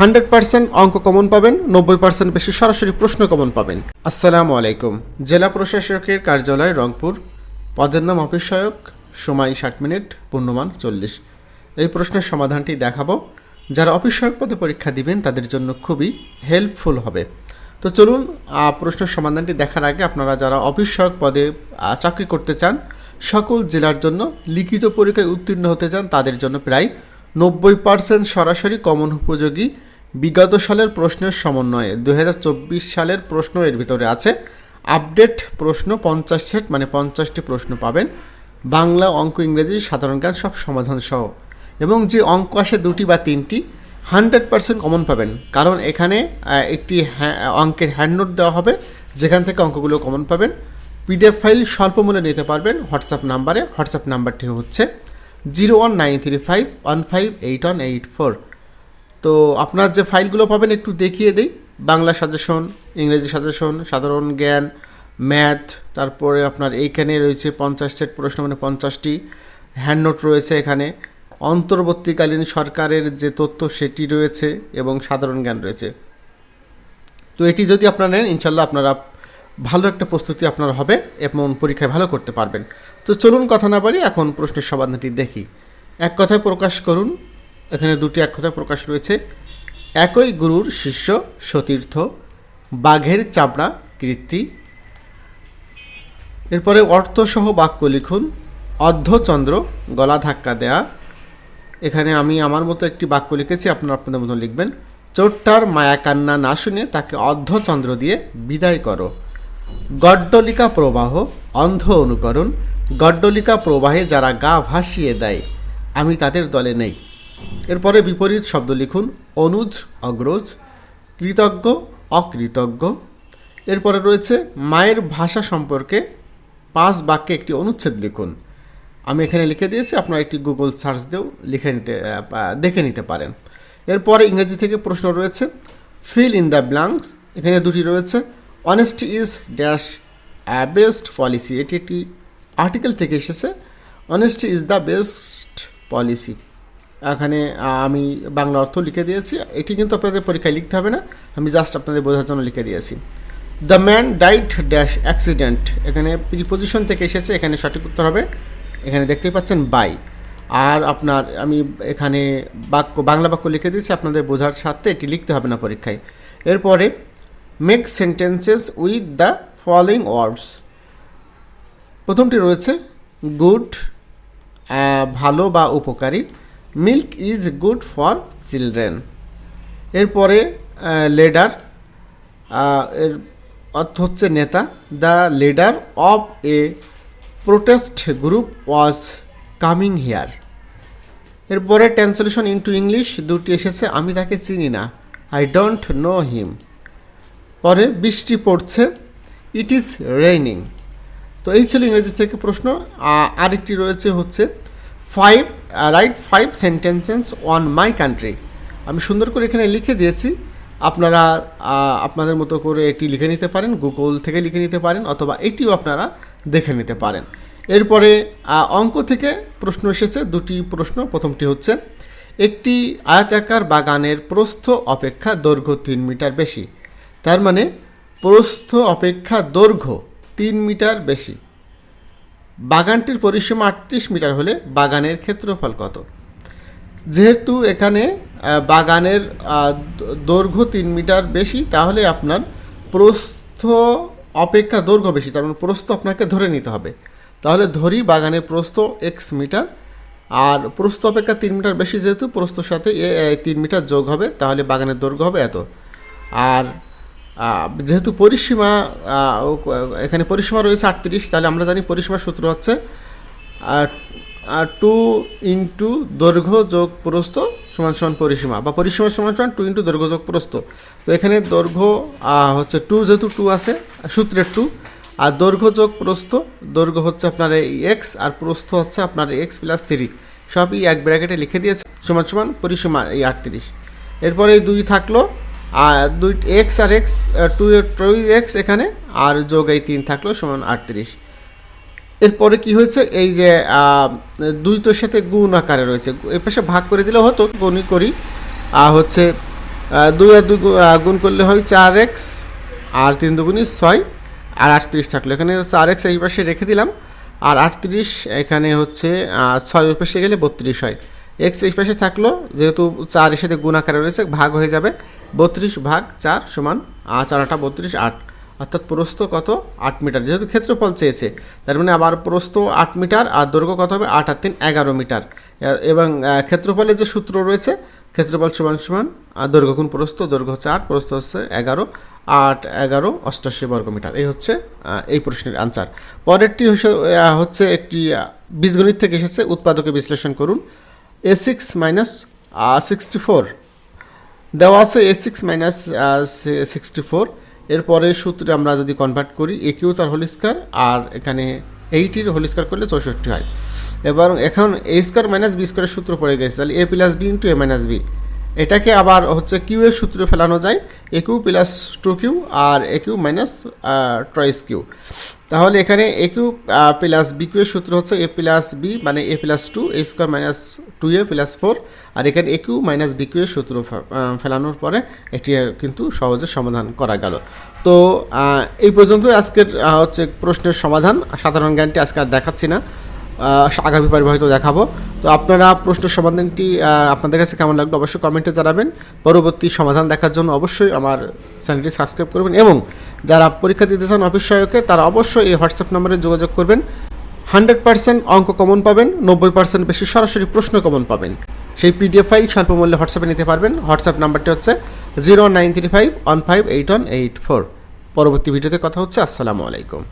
Hundred percent অঙ্ক common পাবেন, নব্বই পার্সেন্ট বেশি সরাসরি প্রশ্ন কমন পাবেন। আসসালামু আলাইকুম। জেলা প্রশাসকের কার্যালয় রংপুর। পদের নাম অফিস সহায়ক সময় ষাট মিনিট, পূর্ণমান চল্লিশ। এই প্রশ্নের সমাধানটি দেখাবো। যারা অফিস সহায়ক পদে পরীক্ষা দিবেন, তাদের জন্য খুবই হেল্পফুল হবে। তো চলুন প্রশ্নের সমাধানটি দেখার আগে আপনারা যারা অফিস সহায়ক পদে চাকরি করতে চান, সকল জেলার জন্য লিখিত পরীক্ষায় উত্তীর্ণ হতে চান, তাদের জন্য প্রায় নব্বই পার্সেন্ট সরাসরি কমন উপযোগী বিগত সালের প্রশ্নের সমন্বয়ে দুহাজার চব্বিশ সালের প্রশ্ন এর ভিতরে আছে, আপডেট প্রশ্ন পঞ্চাশ সেট মানে পঞ্চাশটি প্রশ্ন পাবেন। বাংলা অঙ্ক ইংরেজি সাধারণ জ্ঞান সব সমাধান সহ। এবং যে অঙ্ক আসে দুটি বা তিনটি, হান্ড্রেড পার্সেন্ট কমন পাবেন। কারণ এখানে একটি অঙ্কের হ্যান্ডনোট দেওয়া হবে, যেখান থেকে অঙ্কগুলো কমন পাবেন। পিডিএফ ফাইল স্বল্প মূল্যে নিতে পারবেন। হোয়াটসঅ্যাপ নাম্বারে হোয়াটসঅ্যাপ নাম্বারটি হচ্ছে zero one nine three five one five eight one eight four. তো আপনার যে ফাইলগুলো পাবেন একটু দেখিয়ে দিই। বাংলা সাজেশন, ইংরেজি সাজেশন, সাধারণ জ্ঞান, ম্যাথ, তারপরে আপনার এইখানে রয়েছে পঞ্চাশ সেট প্রশ্ন মানে পঞ্চাশটি হ্যান্ডনোট রয়েছে এখানে। অন্তর্বর্তীকালীন সরকারের যে তথ্য সেটি রয়েছে এবং সাধারণ জ্ঞান রয়েছে। তো এটি যদি আপনারা নেন, ইনশাল্লাহ আপনারা ভালো একটা প্রস্তুতি আপনার হবে এবং পরীক্ষায় ভালো করতে পারবেন। তো চলুন কথা না বাড়ি এখন প্রশ্নের সমাধানটি দেখি। এক কথায় প্রকাশ করুন এখানে দুটি এক প্রকাশ রয়েছে। একই গুরুর শিষ্য সতীর্থ, বাঘের চামড়া কীর্তি। এরপরে অর্থসহ বাক্য লিখুন, অর্ধচন্দ্র গলা ধাক্কা দেয়া। এখানে আমি আমার মতো একটি বাক্য লিখেছি, আপনারা আপনাদের মতো লিখবেন। চোরটার মায়া কান্না না শুনে তাকে অর্ধচন্দ্র দিয়ে বিদায় করো। গড্ডলিকা প্রবাহ, অন্ধ অনুকরণ। গড্ডলিকা প্রবাহে যারা গা ভাসিয়ে দেয়, আমি তাদের দলে নেই। এরপরে বিপরীত শব্দ লিখুন অনুজ, অগ্রজ, কৃতজ্ঞ, অকৃতজ্ঞ। এরপরে রয়েছে মায়ের ভাষা সম্পর্কে পাঁচ বাক্যে একটি অনুচ্ছেদ লিখুন। আমি এখানে লিখে দিয়েছি, আপনারা একটি গুগল সার্চ দিয়েও লিখে নিতে দেখে নিতে পারেন। এরপরে ইংরেজি থেকে প্রশ্ন রয়েছে ফিল ইন দ্য ব্ল্যাঙ্কস এখানে দুটি রয়েছে honesty is dash a best policy এটি একটি আর্টিকেল থেকে এসেছে honesty is the best policy এখানে আমি বাংলা অর্থ লিখে দিয়েছি। এটি কিন্তু আপনাদের পরীক্ষায় লিখতে হবে না। আমি জাস্ট আপনাদের বোঝার জন্য লিখে দিয়েছি। The man died dash accident এখানে প্রিপোজিশন থেকে এসেছে, এখানে সঠিক উত্তর হবে। এখানে দেখতেই পাচ্ছেন বাই আর আপনার, আমি এখানে বাক্য, বাংলা বাক্য লিখে দিয়েছি, আপনাদের বোঝার সাথে এটি লিখতে হবে না পরীক্ষায়। এরপরে make sentences with the following words প্রথমটি রয়েছে গুড ভালো বা উপকারী। Milk is good for children. এরপরে লেডার এর অর্থ হচ্ছে নেতা। The leader of a protest group was coming here. এরপরে, ট্রান্সলেশন ইনটু ইংলিশ দুটি এসেছে, আমি তাকে চিনি না। I don't know him. পরে, বৃষ্টি পড়ছে, ইট ইজ রেইনিং। তো এই ছিল ইংরেজি থেকে প্রশ্ন। আরেকটি রয়েছে হচ্ছে, five write five sentences on my country আমি সুন্দর করে এখানে লিখে দিয়েছি। আপনারা আপনাদের মতো করে এটি লিখে নিতে পারেন গুগল থেকে লিখে নিতে পারেন, অথবা এটিও আপনারা দেখে নিতে পারেন। এরপরে অঙ্ক থেকে প্রশ্ন এসেছে, দুটি প্রশ্ন, প্রথমটি হচ্ছে, একটি আয়তাকার বাগানের প্রস্থ অপেক্ষা দৈর্ঘ্য তিন মিটার বেশি। তার মানে প্রস্থ অপেক্ষা দৈর্ঘ্য তিন মিটার বেশি। বাগানটির পরিসীমা আটত্রিশ মিটার হলে বাগানের ক্ষেত্রফল কত? যেহেতু এখানে বাগানের দৈর্ঘ্য তিন মিটার বেশি, তাহলে আপনার প্রস্থ অপেক্ষা দৈর্ঘ্য বেশি, তার মানে প্রস্থ আপনাকে ধরে নিতে হবে। তাহলে ধরি বাগানের প্রস্থ এক্স মিটার, আর প্রস্থ অপেক্ষা তিন মিটার বেশি যেহেতু, প্রস্থর সাথে তিন মিটার যোগ হবে, তাহলে বাগানের দৈর্ঘ্য হবে এত। আর যেহেতু পরিসীমা এখানে পরিসীমা রয়েছে আটত্রিশ, তাহলে আমরা জানি পরিসীমার সূত্র হচ্ছে টু ইন্টু দৈর্ঘ্য যোগ প্রস্থ সমান সমান পরিসীমা, বা পরিসীমা সমান সমান টু ইন্টু দৈর্ঘ্য যোগ প্রস্থ। তো এখানে দৈর্ঘ্য হচ্ছে টু, যেহেতু টু আছে, সূত্রের টু, আর দৈর্ঘ্য যোগ প্রস্থ, দৈর্ঘ্য হচ্ছে আপনার এই এক্স আর প্রস্থ হচ্ছে আপনার এক্স প্লাস থ্রি সবই এক ব্র্যাকেটে লিখে দিয়েছে, সমান সমান পরিসীমা এই আটত্রিশ। এরপরে এই দুই থাকল আর দুই এক্স আর এক্স টু টু এক্স এখানে আর যোগ এই তিন থাকল সমান আটত্রিশ। এরপরে কি হয়েছে? এই যে আহ, দুই তোর সাথে গুণ আকারে রয়েছে। এ পাশে ভাগ করে দিলে হতো গুণই করি। আর হচ্ছে দুই আর দুই গুণ করলে হয় চার এক্স আর তিন দুগুণই ছয় আর আটত্রিশ থাকল। এখানে চার এক্স এই পাশে রেখে দিলাম। আর আটত্রিশ এখানে হচ্ছে ছয় পাশে গেলে বত্রিশ হয়। এক্স এই পাশে থাকল যেহেতু চার এর সাথে গুণ আকারে রয়েছে ভাগ হয়ে যাবে। বত্রিশ ভাগ চার সমান চার আটা বত্রিশ আট। অর্থাৎ প্রস্থ কত? আট মিটার। যেহেতু ক্ষেত্রফল চেয়েছে, তার মানে আবার প্রস্থ আট মিটার আর দৈর্ঘ্য কত হবে? আট আর তিন, এগারো মিটার। এবং ক্ষেত্রফলের যে সূত্র রয়েছে, ক্ষেত্রফল সমান সমান দৈর্ঘ্য গুণ প্রস্থ, দৈর্ঘ্য হচ্ছে আট প্রস্থ হচ্ছে এগারো, আট, এগারো, অষ্টাশি বর্গ মিটার। এই হচ্ছে এই প্রশ্নের আনসার পরেরটি হচ্ছে একটি বীজগণিত থেকে এসেছে, উৎপাদকে বিশ্লেষণ করুন। A six minus sixty four দেওয়া আছে a six minus sixty four এরপরে সূত্রে আমরা যদি কনভার্ট করি এ কিউ তার হোল স্কোয়ার আর এখানে এইটির হোল স্কোয়ার করলে চৌষট্টি হয়। এবং এখন এ স্কোয়ার মাইনাস বি স্কোয়ারের সূত্র পড়ে গেছে। তাহলে a plus b into a minus b এটাকে আবার হচ্ছে কিউ এর সূত্রে ফেলানো যায়। এ প্লাস টু কিউ আর এ কিউ মাইনাস ট্রয়েস কিউ। তাহলে এখানে এ প্লাস বি কিউ এর সূত্র হচ্ছে এ প্লাস বি মানে a plus two, a square minus two a plus four. আর এখানে এ মাইনাস বি কিউ এর সূত্র ফেলানোর পরে এটি কিন্তু সহজে সমাধান করা গেল। তো এই পর্যন্তই আজকের হচ্ছে প্রশ্নের সমাধান। সাধারণ জ্ঞানটি আজকে আর দেখাচ্ছি না। আগামী পারবে হয়তো দেখাবো। তো আপনারা প্রশ্নের সমাধানটি আপনাদের কাছে কেমন লাগল অবশ্যই কমেন্টে জানাবেন। পরবর্তী সমাধান দেখার জন্য অবশ্যই আমার চ্যানেলটি সাবস্ক্রাইব করবেন এবং যারা পরীক্ষা দিতে চান অফিস সহায়কে, তারা অবশ্যই এই হোয়াটসঅ্যাপ নম্বরে যোগাযোগ করবেন। হান্ড্রেড পার্সেন্ট অঙ্ক কমন পাবেন, নব্বই পার্সেন্ট বেশি সরাসরি প্রশ্ন কমন পাবেন। সেই পিডিএফ ফাইল স্বল্প মূল্যে হোয়াটসঅ্যাপে নিতে পারবেন। হোয়াটসঅ্যাপ নাম্বারটি হচ্ছে zero nine three five one five eight one eight four. পরবর্তী ভিডিওতে কথা হচ্ছে। আসসালামু আলাইকুম।